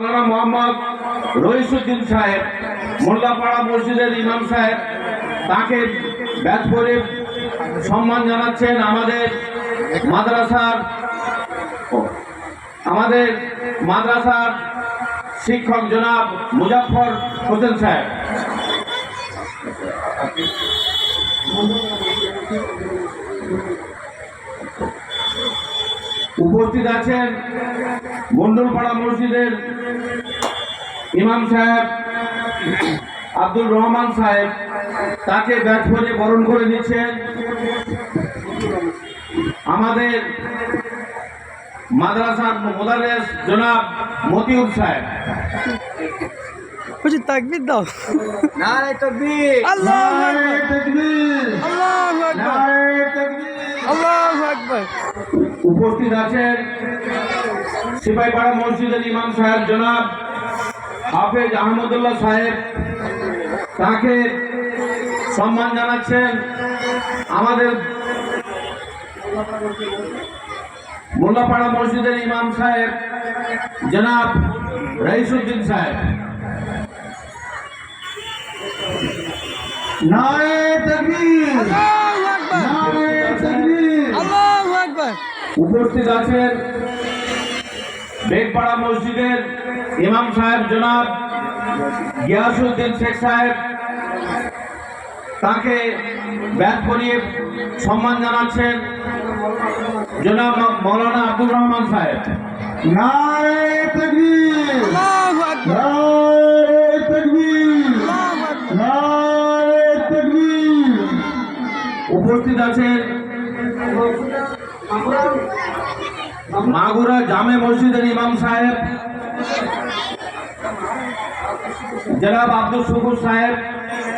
মাওলানা মোহাম্মদ রইসুদ্দিন সাহেব, মোল্লাপাড়া মসজিদের ইমাম সাহেব, তাকে ব্যাচ করে সম্মান জানাচ্ছেন আমাদের মাদ্রাসার আমাদের মাদ্রাসার শিক্ষক জনাব মুজাফর হোসেন সাহেব। উপস্থিত আছেন মন্ডলপাড়া মসজিদের ইমাম সাহেব আব্দুল রহমান সাহেব। তাকে ব্যাট করে বরণ করে দিচ্ছেন আমাদের মাদ্রাসার মোদারেস জনাব মতিউর সাহেব। তাকবির দাও। নারে তকবীর। আল্লাহু উপস্থিত আছেন সিপাইপাড়া মসজিদের ইমাম সাহেব জনাব হাফেজ আহমদুল্লাহ সাহেব। তাকে সম্মান জানাচ্ছেন আমাদের মোল্লাপাড়া মসজিদের ইমাম সাহেব জনাব রইসুদ্দিন সাহেব। নারে তকবীর। উপস্থিত আছেন বেগপাড়া মসজিদের ইমাম সাহেব জনাব গিয়াসুদ্দিন শেখ সাহেব। তাকে ব্যাট করিয়ে সম্মান জানাচ্ছেন জনাব মৌলানা আব্দুর রহমান সাহেব। নারে তকবীর। আল্লাহু আকবার। নারে তকবীর। আল্লাহু আকবার। নারে তকবীর। উপস্থিত আছেন মাগুরা জামে মসজিদের ইমাম সাহেব জনাব আব্দুল শুকুর সাহেব